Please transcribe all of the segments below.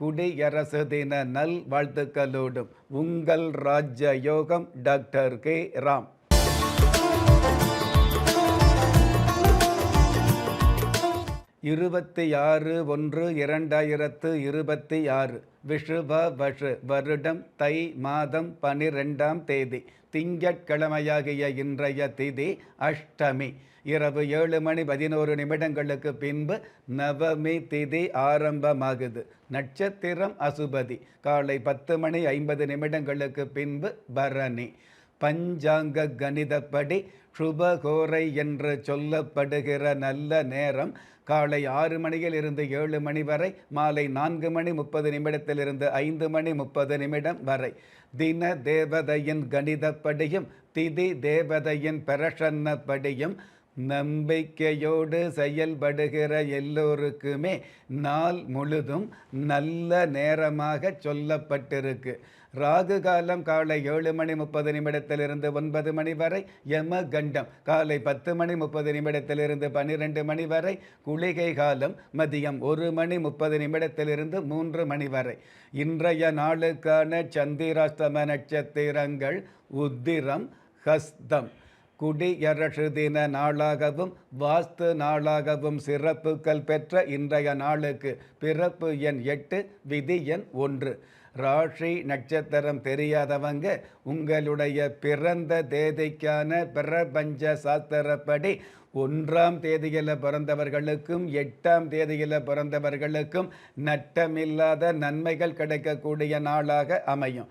குடியரசு தின நல் வாழ்த்துக்களோடும் உங்கள் ராஜ்ய யோகம் டாக்டர் கே. ராம். இருபத்தி ஆறு ஒன்று இரண்டாயிரத்து இருபத்தி ஆறு. விஷுப வஷு வருடம் தை மாதம் பனிரெண்டாம் தேதி திங்கட்கிழமையாகிய இன்றைய திதி அஷ்டமி. இரவு ஏழு மணி பதினோரு நிமிடங்களுக்கு பின்பு நவமி திதி ஆரம்பமாகுது. நட்சத்திரம் அசுபதி காலை பத்து மணி ஐம்பது நிமிடங்களுக்கு பின்பு பரணி. பஞ்சாங்க கணிதப்படி சுபகோரை என்று சொல்லப்படுகிற நல்ல நேரம். காலை ஆறு மணியில் இருந்து ஏழு மணி வரை மாலை நான்கு மணி முப்பது நிமிடத்திலிருந்து ஐந்து மணி முப்பது நிமிடம் வரை. தின தேவதையின் கணிதப்படியும் திதி தேவதையின் பிரசன்னப்படியும் நம்பிக்கையோடு செயல்படுகிற எல்லோருக்குமே நாள் முழுதும் நல்ல நேரமாக சொல்லப்பட்டிருக்கு. ராகு காலம் காலை ஏழு மணி முப்பது நிமிடத்திலிருந்து ஒன்பது மணி வரை யம கண்டம் காலை பத்து மணி முப்பது நிமிடத்திலிருந்து பன்னிரெண்டு மணி வரை குளிகை காலம். மதியம் ஒரு மணி முப்பது நிமிடத்திலிருந்து மூன்று மணி வரை. இன்றைய நாளுக்கான சந்திராஸ்தம நட்சத்திரங்கள் உத்திரம் ஹஸ்தம். குடியரசு தின நாளாகவும் வாஸ்து நாளாகவும் சிறப்புகள் பெற்ற இன்றைய நாளுக்கு பிறப்பு எண் எட்டு விதி எண் ஒன்று. ராசி நட்சத்திரம் தெரியாதவங்க உங்களுடைய பிறந்த தேதிக்கான பிரபஞ்ச சாஸ்திரப்படி ஒன்றாம் தேதியில் பிறந்தவர்களுக்கும் எட்டாம் தேதியில் பிறந்தவர்களுக்கும் நட்டமில்லாத நன்மைகள் கிடைக்கக்கூடிய நாளாக அமையும்.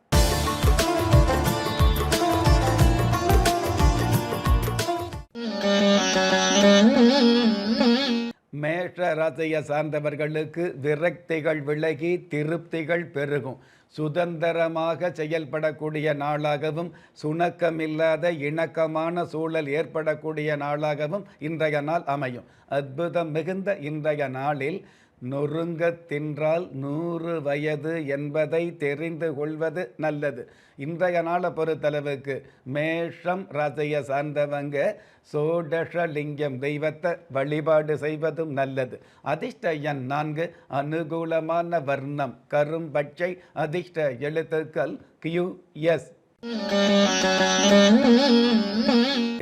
மேஷ ராசியை சார்ந்தவர்களுக்கு விரக்திகள் விலகி திருப்திகள் பெருகும். சுதந்திரமாக செயல்படக்கூடிய நாளாகவும் சுணக்கமில்லாத இணக்கமான சூழல் ஏற்படக்கூடிய நாளாகவும் இன்றைய நாள் அமையும். அற்புதம் மிகுந்த இன்றைய நாளில் நொறுங்க தின்றால் நூறு வயது என்பதை தெரிந்து கொள்வது நல்லது. இன்றைய நாளை பொறுத்தளவுக்கு மேஷம் ராசியை சார்ந்தவங்க சோடஷலிங்கம் தெய்வத்தை வழிபாடு செய்வதும் நல்லது. அதிர்ஷ்ட எண் நான்கு அனுகூலமான வர்ணம் கரும்பச்சை அதிர்ஷ்ட எழுத்துக்கள் கியூ எஸ்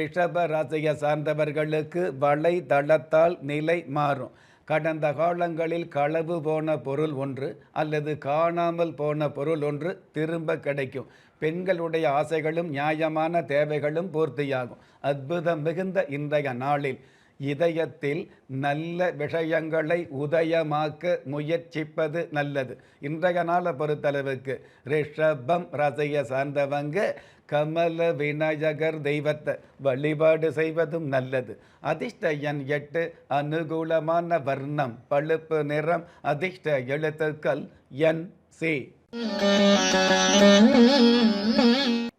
ரிஷப ராசியை சார்ந்தவர்களுக்கு வலைதளத்தால் நிலை மாறும். கடந்த காலங்களில் களவு போன பொருள் ஒன்று அல்லது காணாமல் போன பொருள் ஒன்று திரும்ப கிடைக்கும். பெண்களுடைய ஆசைகளும் நியாயமான தேவைகளும் பூர்த்தியாகும். அற்புதம் மிகுந்த இன்றைய நாளில் இதயத்தில் நல்ல விஷயங்களை உதயமாக்க முயற்சிப்பது நல்லது. இன்றைய நாளை பொறுத்தளவுக்கு ரிஷபம் ரசைய சார்ந்தவங்க கமல விநாயகர் தெய்வத்தை வழிபாடு செய்வதும் நல்லது. அதிர்ஷ்ட எண் எட்டு அனுகூலமான வர்ணம் பழுப்பு நிறம் அதிர்ஷ்ட எழுத்துக்கள் என் சி.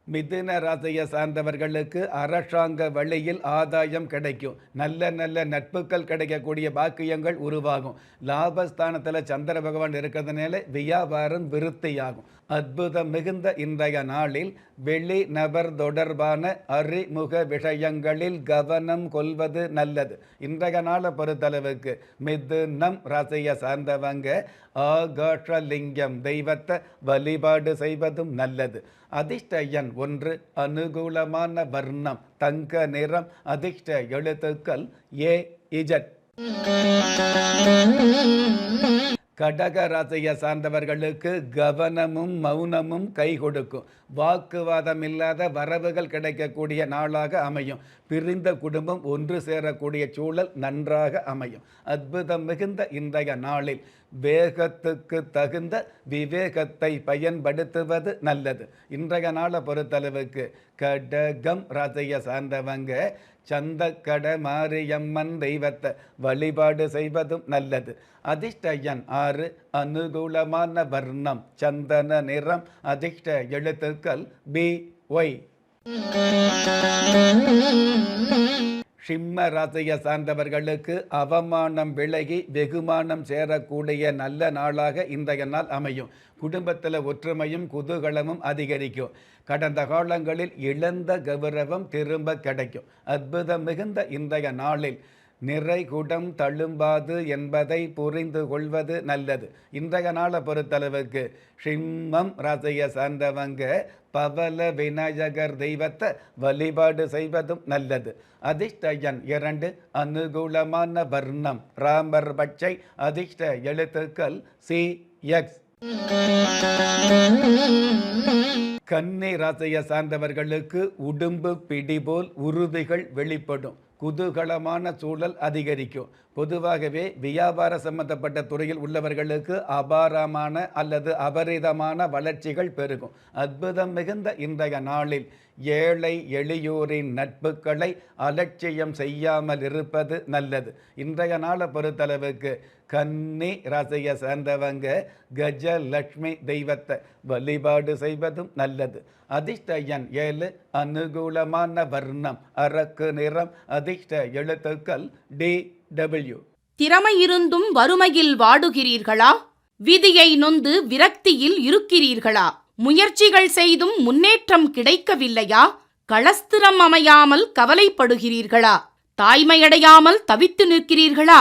மிதுன ராசியை சார்ந்தவர்களுக்கு அரசாங்க வழியில் ஆதாயம் கிடைக்கும். நல்ல நல்ல நட்புகள் கிடைக்கக்கூடிய பாக்கியங்கள் உருவாகும். லாபஸ்தானத்தில் சந்திர பகவான் இருக்கிறதுனால வியாபாரம் விருத்தியாகும். அற்புதம் மிகுந்த இன்றைய நாளில் வெளி நபர் தொடர்பான அறிமுக விஷயங்களில் கவனம் கொள்வது நல்லது. இன்றைய நாளை பொறுத்தளவுக்கு மிதுனம் ராசியை சார்ந்தவங்க ஆகாஷலிங்கம் தெய்வத்தை வழிபாடு செய்வதும் நல்லது. அதிர்ஷ்ட எண் ஒன்று அனுகூலமான வர்ணம் தங்க நிறம் அதிர்ஷ்ட எழுத்துக்கள் ஏ இஜட். கடக ராசியை சார்ந்தவர்களுக்கு கவனமும் மௌனமும் கை கொடுக்கும். வாக்குவாதம் இல்லாத வரவுகள் கிடைக்கக்கூடிய நாளாக அமையும். பிரிந்த குடும்பம் ஒன்று சேரக்கூடிய சூழல் நன்றாக அமையும். அற்புதம் மிகுந்த இன்றைய நாளில் வேகத்துக்கு தகுந்த விவேகத்தை பயன்படுத்துவது நல்லது. இன்றைய நாளை பொறுத்தளவுக்கு கடகம் ராசையை சார்ந்தவங்க சந்தக்கட மாரியம்மன் தெய்வத்தை வழிபாடு செய்வதும் நல்லது. அதிர்ஷ்டயன் ஆறு அனுகூலமான வர்ணம் சந்தன நிறம் அதிர்ஷ்ட எழுத்துக்கள் பி ஒய். சிம்ம ராசியை சார்ந்தவர்களுக்கு அவமானம் விலகி வெகுமானம் சேரக்கூடிய நல்ல நாளாக இன்றைய நாள் அமையும். குடும்பத்தில் ஒற்றுமையும் குதூகலமும் அதிகரிக்கும். கடந்த காலங்களில் இழந்த கௌரவம் திரும்ப கிடைக்கும். அற்புதம் மிகுந்த இன்றைய நாளில் நிறைகுடம் தழும்பாது என்பதை புரிந்து கொள்வது நல்லது. இன்றைய நாளை பொறுத்தளவுக்கு சிம்மம் ராசியை சார்ந்தவங்க பவல விநாயகர் தெய்வத்தை வழிபாடு செய்வதும் நல்லது. அதிர்ஷ்ட எண் இரண்டு அனுகூலமான வர்ணம். ராமர் பட்சை அதிர்ஷ்ட எழுத்துக்கள் சி எக்ஸ். கன்னி ராசியை சார்ந்தவர்களுக்கு உடும்பு பிடி போல் உறுதிகள் வெளிப்படும். குதூகலமான சூழல் அதிகரிக்கும். பொதுவாகவே வியாபார சம்பந்தப்பட்ட துறையில் உள்ளவர்களுக்கு அபாரமான அல்லது அபரிதமான வளர்ச்சிகள் பெருகும். அற்புதம் மிகுந்த இன்றைய நாளில் ஏழை எளியோரின் நட்புகளை அலட்சியம் செய்யாமல் இருப்பது நல்லது. இன்றைய நாளை பொறுத்தளவுக்கு கன்னி ரசைய சேர்ந்தவங்க கஜலட்சுமி தெய்வத்தை வழிபாடு செய்வதும் நல்லது. அதிர்ஷ்ட எண் ஏழு அனுகூலமான வர்ணம் அரக்கு நிறம் அதிர்ஷ்ட எழுத்துக்கள் டி டபிள்யூ. திறமை இருந்தும் வறுமையில் வாடுகிறீர்களா? விதியை நொந்து விரக்தியில் இருக்கிறீர்களா? முயற்சிகள் செய்தும் முன்னேற்றம் கிடைக்கவில்லையா? களஸ்திரம் அமையாமல் கவலைப்படுகிறீர்களா? தாய்மையடையாமல் தவித்து நிற்கிறீர்களா?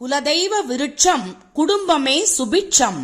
குலதெய்வ விருட்சம் குடும்பமே சுபிட்சம்.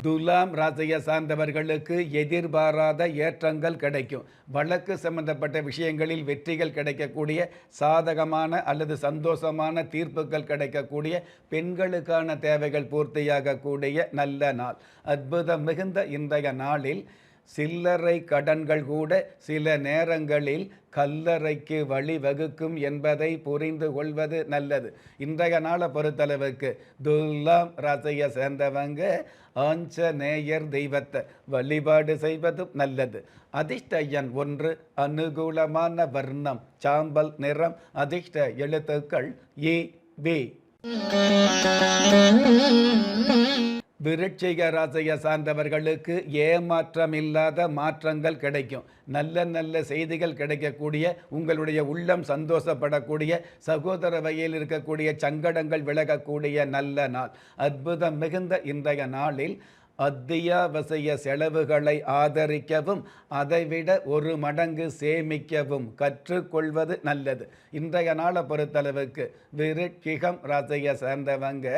துலாம் ராசியை சார்ந்தவர்களுக்கு எதிர்பாராத ஏற்றங்கள் கிடைக்கும். வழக்கு சம்பந்தப்பட்ட விஷயங்களில் வெற்றிகள் கிடைக்கக்கூடிய சாதகமான அல்லது சந்தோஷமான தீர்ப்புகள் கிடைக்கக்கூடிய பெண்களுக்கான தேவைகள் பூர்த்தியாகக்கூடிய நல்ல நாள். அற்புதம் மிகுந்த இன்றைய நாளில் சில்லறை கடன்கள் கூட சில நேரங்களில் கல்லறைக்கு வழிவகுக்கும் என்பதை புரிந்து கொள்வது நல்லது. இன்றைய நாளை பொறுத்தளவுக்கு துல்லாம் ராசையை சேர்ந்தவங்க ஆஞ்சநேயர் தெய்வத்தை வழிபாடு செய்வதும் நல்லது. அதிர்ஷ்ட எண் ஒன்று அனுகூலமான வர்ணம் சாம்பல் நிறம் அதிர்ஷ்ட எழுத்துக்கள் ஏ பி விருட்சிக ராசியை சார்ந்தவர்களுக்கு ஏமாற்றம் இல்லாத மாற்றங்கள் கிடைக்கும். நல்ல நல்ல செய்திகள் கிடைக்கக்கூடிய உங்களுடைய உள்ளம் சந்தோஷப்படக்கூடிய சகோதர வகையில் இருக்கக்கூடிய சங்கடங்கள் விலகக்கூடிய நல்ல நாள். அற்புதம் மிகுந்த இன்றைய நாளில் அத்தியாவசிய செலவுகளை ஆதரிக்கவும் அதைவிட ஒரு மடங்கு சேமிக்கவும் கற்றுக்கொள்வது நல்லது. இன்றைய நாளை பொறுத்தளவுக்கு விருட்சிகம் ராசியை சேர்ந்தவங்க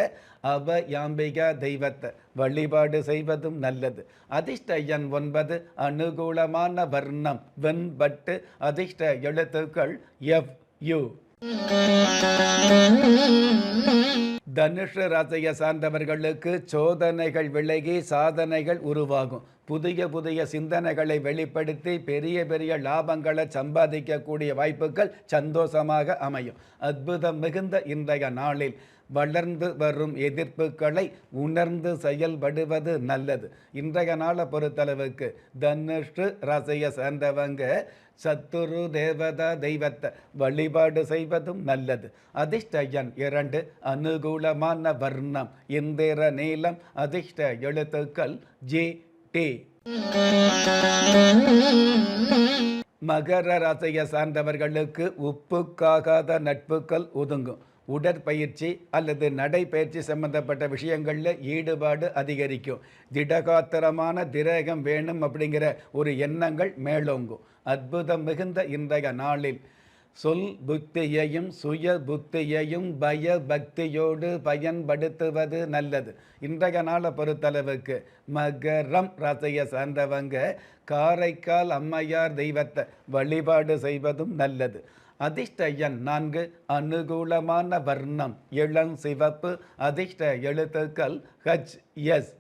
அபயாம்பிகா தெய்வத்தை வழிபாடு செய்வதும் நல்லது. அதிர்ஷ்ட எண் ஒன்பது அனுகூலமான வர்ணம் வெண்பட்டு அதிர்ஷ்ட எழுத்துக்கள் எஃப் யூ. தனுஷ ராசியை சார்ந்தவர்களுக்கு சோதனைகள் விலகி சாதனைகள் உருவாகும். புதிய புதிய சிந்தனைகளை வெளிப்படுத்தி பெரிய பெரிய லாபங்களை சம்பாதிக்கக்கூடிய வாய்ப்புகள் சந்தோஷமாக அமையும். அற்புதம் மிகுந்த இன்றைய நாளில் வளர்ந்து வரும் எதிர்ப்புகளை உணர்ந்து செயல்படுவது நல்லது. இன்றைய நாளை பொறுத்தளவுக்கு தனுஷ் ராசியை சேர்ந்தவங்க சத்துரு தேவதா தெய்வத்தை வழிபாடு செய்வதும் நல்லது. அதிர்ஷ்ட எண் இரண்டு அனுகூலமான வர்ணம் இந்திர நீளம் அதிர்ஷ்ட எழுத்துக்கள் ஜி டி. மகர ராசியை சார்ந்தவர்களுக்கு உப்புக்காகாத நட்புகள் ஒதுங்கும். உடற்பயிற்சி அல்லது நடைப்பயிற்சி சம்பந்தப்பட்ட விஷயங்களில் ஈடுபாடு அதிகரிக்கும். திடகாத்திரமான திரேகம் வேணும் அப்படிங்கிற ஒரு எண்ணங்கள் மேலோங்கும். அற்புதம் மிகுந்த இன்றைய நாளில். சொல் புத்தியையும் சுய புத்தியையும் பய பக்தியோடு பயன்படுத்துவது நல்லது. இன்றைய நாளை பொறுத்தளவுக்கு மகரம் ராசியை சார்ந்தவங்க காரைக்கால் அம்மையார் தெய்வத்தை வழிபாடு செய்வதும் நல்லது. அதிர்ஷ்ட எண் நான்கு அனுகூலமான வர்ணம் இளம் சிவப்பு அதிர்ஷ்ட எழுத்துக்கள் ஹச் எஸ்.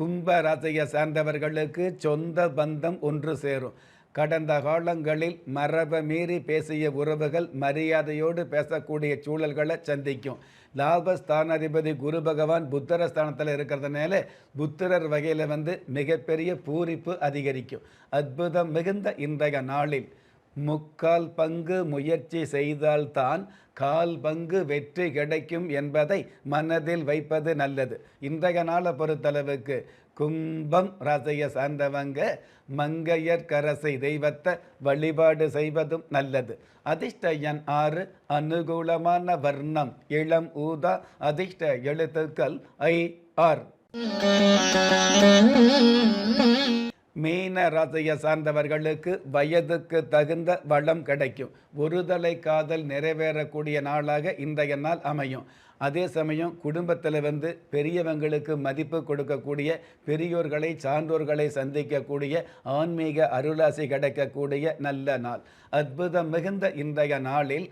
கும்ப ராசியை சார்ந்தவர்களுக்கு சொந்த பந்தம் ஒன்று சேரும். கடந்த காலங்களில் மரபை மீறி பேசிய உறவுகள் மரியாதையோடு பேசக்கூடிய சூழல்களை சந்திக்கும். லாபஸ்தானாதிபதி குரு பகவான் புத்தர ஸ்தானத்தில் இருக்கிறதுனால புத்திரர் வகையில் வந்து மிகப்பெரிய பூரிப்பு அதிகரிக்கும். அற்புதம் மிகுந்த இன்றைய நாளில். முக்கால் பங்கு முயற்சி செய்தால்தான் கால் பங்கு வெற்றி கிடைக்கும் என்பதை மனதில் வைப்பது நல்லது. இன்றைய நாளை பொறுத்தளவுக்கு கும்பம் ராசியை சார்ந்தவங்க மங்கையர்கரசை தெய்வத்தை வழிபாடு செய்வதும் நல்லது. அதிர்ஷ்ட எண் ஆறு அனுகூலமான வர்ணம் இளம் ஊதா அதிர்ஷ்ட எழுத்துக்கள் ஐ ஆர். மீன ராசியை சார்ந்தவர்களுக்கு வயதுக்கு தகுந்த வளம் கிடைக்கும். ஒருதலை காதல் நிறைவேறக்கூடிய நாளாக இன்றைய நாள் அமையும். அதே சமயம் குடும்பத்தில் வந்து பெரியவங்களுக்கு மதிப்பு கொடுக்கக்கூடிய பெரியோர்களை சான்றோர்களை சந்திக்கக்கூடிய ஆன்மீக அருளாசி கிடைக்கக்கூடிய நல்ல நாள். அற்புதம் மிகுந்த இன்றைய நாளில்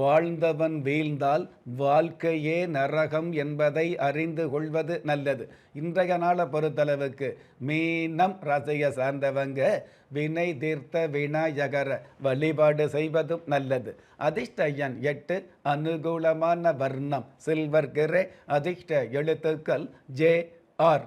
வாழ்ந்தவன் வீழ்ந்தால் வாழ்க்கையே நரகம் என்பதை அறிந்து கொள்வது நல்லது. இன்றைய நாளை பொறுத்தளவுக்கு மீனம் ரசைய சார்ந்தவங்க வினை தீர்த்த விநாயகர வழிபாடு செய்வதும் நல்லது. அதிர்ஷ்ட எண் எட்டு அனுகூலமான வர்ணம் சில்வர் கிரே அதிர்ஷ்ட எழுத்துக்கள் ஜே ஆர்.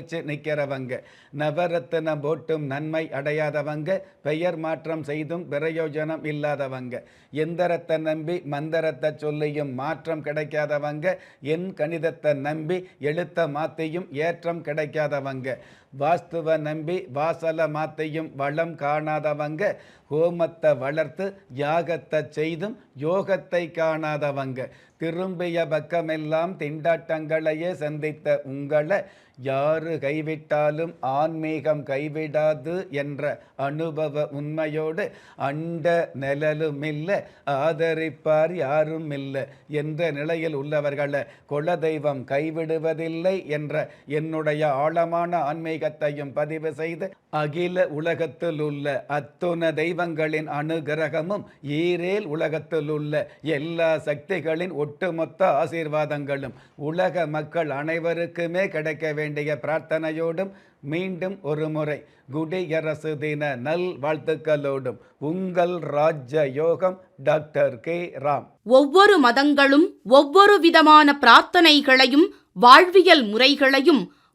தவிச்சு நிற்கிறவங்க நவரத்தினம் போட்டும் நன்மை அடையாதவங்க. பெயர் மாற்றம் செய்தும் பிரயோஜனம் இல்லாதவங்க. எந்திரத்தை நம்பி மந்திரத்தை சொல்லியும் மாற்றம் கிடைக்காதவங்க. என் கணிதத்தை நம்பி எழுத்த மாத்தியும் ஏற்றம் கிடைக்காதவங்க. வாஸ்துவ நம்பி வாசல மாத்தையும் வளம் காணாதவங்க ஹோமத்தை வளர்த்து யாகத்தை செய்தும் யோகத்தை காணாதவங்க. திரும்பிய பக்கமெல்லாம் திண்டாட்டங்களையே சந்தித்த உங்களை யாரு கைவிட்டாலும் ஆன்மீகம் கைவிடாது என்ற அனுபவ உண்மையோடு அண்ட நிழலும் இல்லை ஆதரிப்பார் யாரும் இல்லை என்ற நிலையில் உள்ளவர்களை குலதெய்வம் கைவிடுவதில்லை என்ற என்னுடைய ஆழமான ஆன்மீகத்தையும் பதிவு செய்து அகில உலகத்தில் உள்ள அத்துண தெய்வங்களின் அனுகிரகமும் ஈரேல் உலகத்தில் உள்ள எல்லா சக்திகளின் ஒட்டுமொத்த ஆசீர்வாதங்களும் உலக மக்கள் அனைவருக்குமே கிடைக்க வேண்டிய பிரார்த்தனையோடும் மீண்டும் ஒரு முறை குடியரசு தின நல் வாழ்த்துக்களோடும் உங்கள் ராஜ்ய யோகம் டாக்டர் கே. ராம். ஒவ்வொரு மதங்களும் ஒவ்வொரு விதமான பிரார்த்தனைகளையும் வாழ்வியல் முறைகளையும்